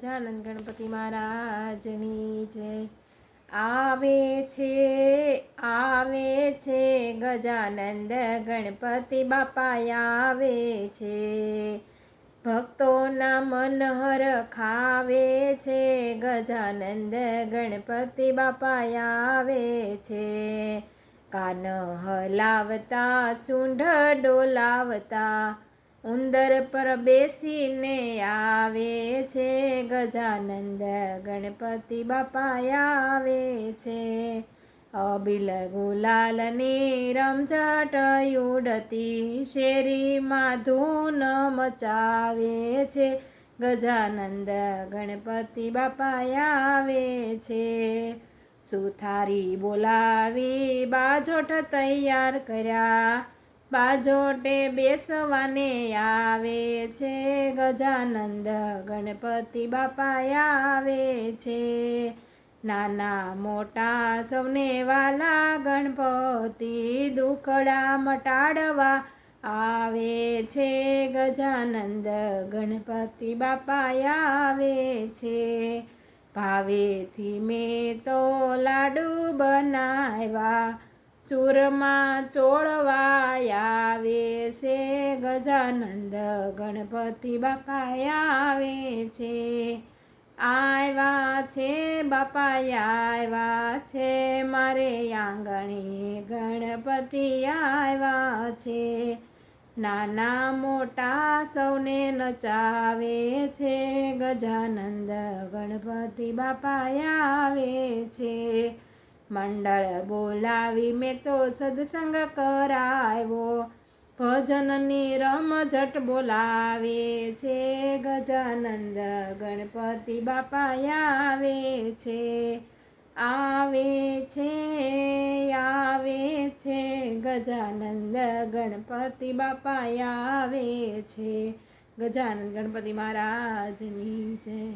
ગજાનંદ ગણપતિ મહારાજની જય. આવે છે આવે છે, ગજાનંદ ગણપતિ બાપા આવે છે. ભક્તોના મન હર ખાવે છે, ગજાનંદ ગણપતિ બાપા આવે છે. કાન હલાવતા, સૂંઢ ડોલાવતા ઉંદર પર બેસીને આવે છે, ગજાનંદ ગણપતિ બાપા આવે છે. અબિલ ગુલાલની રમઝાટ ઉડતી શેરીમાં ધૂન મચાવે છે, ગજાનંદ ગણપતિ બાપા આવે છે. સુથારી બોલાવી બાજોટ તૈયાર કર્યા બાજોટે બેસવાને આવે છે, ગજાનંદ ગણપતિ બાપા આવે છે. નાના મોટા સૌને વાલા ગણપતિ દુખડા મટાડવા આવે છે, ગજાનંદ ગણપતિ બાપા આવે છે. ભાવેથી મેં તો લાડુ બનાવ્યા ચૂરમાં ચોળવાયા છે, ગજાનંદ ગણપતિ બાપા આવે છે. આવ્યા છે બાપા આવ્યા છે, મારે આંગણે ગણપતિ આવ્યા છે. નાના મોટા સૌને નચાવે છે, ગજાનંદ ગણપતિ બાપા આવે છે. મંડળ બોલાવી મેં તો સત્સંગ કરાવ્યો. ભજનની રમઝટ બોલાવે છે, ગજાનંદ ગણપતિ બાપા આવે છે. આવે છે આવે છે, ગજાનંદ ગણપતિ બાપા આવે છે. ગજાનંદ ગણપતિ મહારાજની જય.